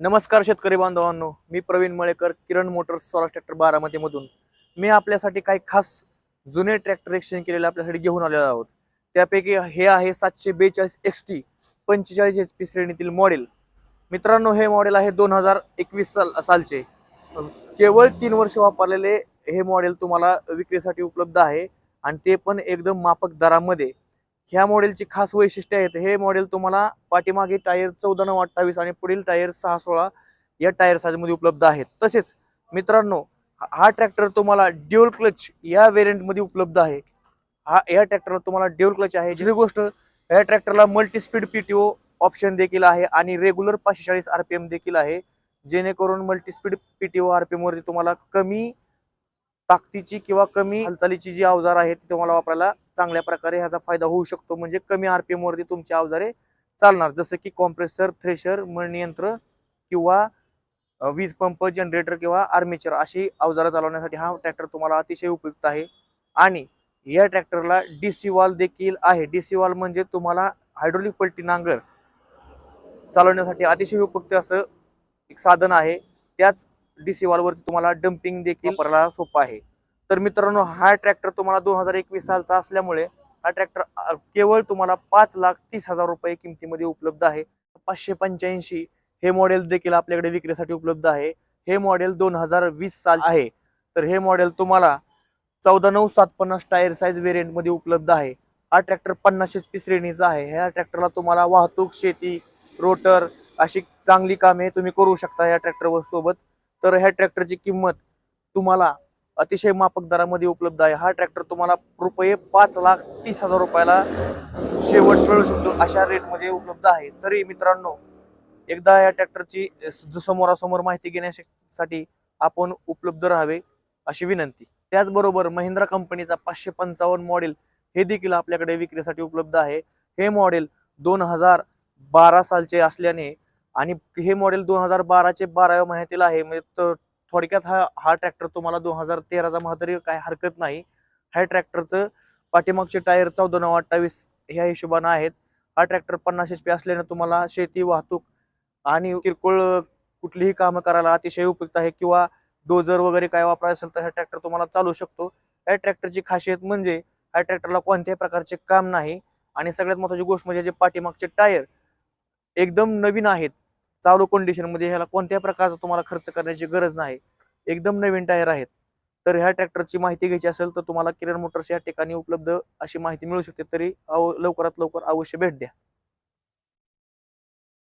नमस्कार शेतकरी बांधवांनो मी प्रवीण मळेकर किरण मोटर्स स्वराज ट्रॅक्टर बारामतीमधून मी आपल्यासाठी काही खास जुने ट्रॅक्टर एक्सचेंज केलेले आपल्यासाठी घेऊन आलेलो आहोत. त्यापैकी हे आहे सातशे बेचाळीस एक्स टी पंचेचाळीस एच पी श्रेणीतील मॉडेल मित्रांनो हे मॉडेल आहे दोन हजार एकवीस साल सालचे. केवळ तीन वर्ष वापरलेले हे मॉडेल तुम्हाला विक्रीसाठी उपलब्ध आहे. आणि ते पण एकदम माफक दरामध्ये. ह्या मॉडेलची खास वैशिष्ट्य आहेत हे मॉडेल तुम्हाला पाठीमागे टायर चौदा नऊ अठ्ठावीस आणि पुढील टायर सहा सोळा या टायर साईजमध्ये उपलब्ध आहेत. तसेच मित्रांनो हा- ट्रॅक्टर तुम्हाला ड्युअल क्लच या व्हेरियंटमध्ये उपलब्ध आहे. हा या ट्रॅक्टरला तुम्हाला ड्युअल क्लच आहे. दुसरी गोष्ट या ट्रॅक्टरला मल्टी स्पीड पीटीओ ऑप्शन देखील आहे आणि रेग्युलर पाचशे चाळीस आरपीएम देखील आहे. जेणेकरून मल्टी स्पीड पीटीओ आरपीएम वरती तुम्हाला कमी ताकदीची किंवा कमी हालचालीची जी अवजार आहे ती तुम्हाला वापरायला चांगल्या प्रकारे ह्याचा फायदा होऊ शकतो. म्हणजे कमी आरपीएम वरती तुमची अवजारे चालणार. जसं की कॉम्प्रेसर थ्रेशर मळणीयंत्र किंवा वीज पंप जनरेटर किंवा आर्मेचर अशी अवजारं चालवण्यासाठी हा ट्रॅक्टर तुम्हाला अतिशय उपयुक्त आहे. आणि या ट्रॅक्टरला डीसी वॉल देखील आहे. डीसी वॉल म्हणजे तुम्हाला हायड्रोलिक पलटी नांगर चालवण्यासाठी अतिशय उपयुक्त असं एक साधन आहे. त्याच डी वॉल वॉलवरती तुम्हाला डम्पिंग देखील वापरायला सोपं आहे. तर मित्रांनो हा ट्रॅक्टर तुम्हाला दोन हजार एकवीस सालचा असल्यामुळे हा ट्रॅक्टर केवळ तुम्हाला पाच लाख तीस हजार रुपये किमतीमध्ये उपलब्ध आहे. पाचशे पंच्याऐंशी हे मॉडेल देखील आपल्याकडे विक्रीसाठी उपलब्ध आहे. हे मॉडेल दोन हजार वीस साल आहे. तर हे मॉडेल तुम्हाला चौदा नऊ सात पन्नास टायर साईज व्हेरियंटमध्ये उपलब्ध आहे. हा ट्रॅक्टर पन्नास एच पी श्रेणीचा आहे. ह्या ट्रॅक्टरला तुम्हाला वाहतूक शेती रोटर अशी चांगली कामे तुम्ही करू शकता या ट्रॅक्टरवर सोबत. तर ह्या ट्रॅक्टरची किंमत तुम्हाला अतिशय माफक दरामध्ये उपलब्ध आहे. हा ट्रॅक्टर तुम्हाला रुपये पाच लाख तीस हजार रुपयाला शेवट मिळू शकतो अशा रेटमध्ये उपलब्ध आहे. तरी मित्रांनो एकदा या ट्रॅक्टरची समोरासमोर माहिती घेण्यासाठी आपण उपलब्ध राहावे अशी विनंती. त्याचबरोबर महिंद्रा कंपनीचा पाचशे पंचावन्न मॉडेल हे देखील आपल्याकडे विक्रीसाठी उपलब्ध आहे. हे मॉडेल दोन हजार बारा सालचे असल्याने आणि हे मॉडेल दोन हजार बाराचे बाराव्या महिन्यातील आहे. म्हणजे थोडक्यात हा हा ट्रॅक्टर तुम्हाला दोन हजार तेराचा म्हणा तरी काय हरकत नाही. ह्या ट्रॅक्टरचं पाठीमागचे टायर चौदा नऊ अठ्ठावीस ह्या हिशोबानं आहेत. हा ट्रॅक्टर पन्नास एच पी असल्याने तुम्हाला शेती वाहतूक आणि किरकोळ कुठलीही कामं करायला अतिशय उपयुक्त आहे किंवा डोजर वगैरे काय वापरायचं असेल तर हा ट्रॅक्टर तुम्हाला चालू शकतो. या ट्रॅक्टरची खासियत म्हणजे ह्या ट्रॅक्टरला कोणत्याही प्रकारचे काम नाही आणि सगळ्यात महत्त्वाची गोष्ट म्हणजे जे पाठीमागचे टायर एकदम नवीन आहेत. चालू कंडिशनमध्ये म्हणजे ह्याला कोणत्या प्रकारचा तुम्हाला खर्च करण्याची गरज नाही. एकदम नवीन टायर आहेत. तर ह्या ट्रॅक्टरची माहिती घ्यायची असेल तर तुम्हाला किरण मोटर्स या ठिकाणी उपलब्ध अशी माहिती मिळू शकते. तरी लवकरात लवकर अवश्य भेट द्या.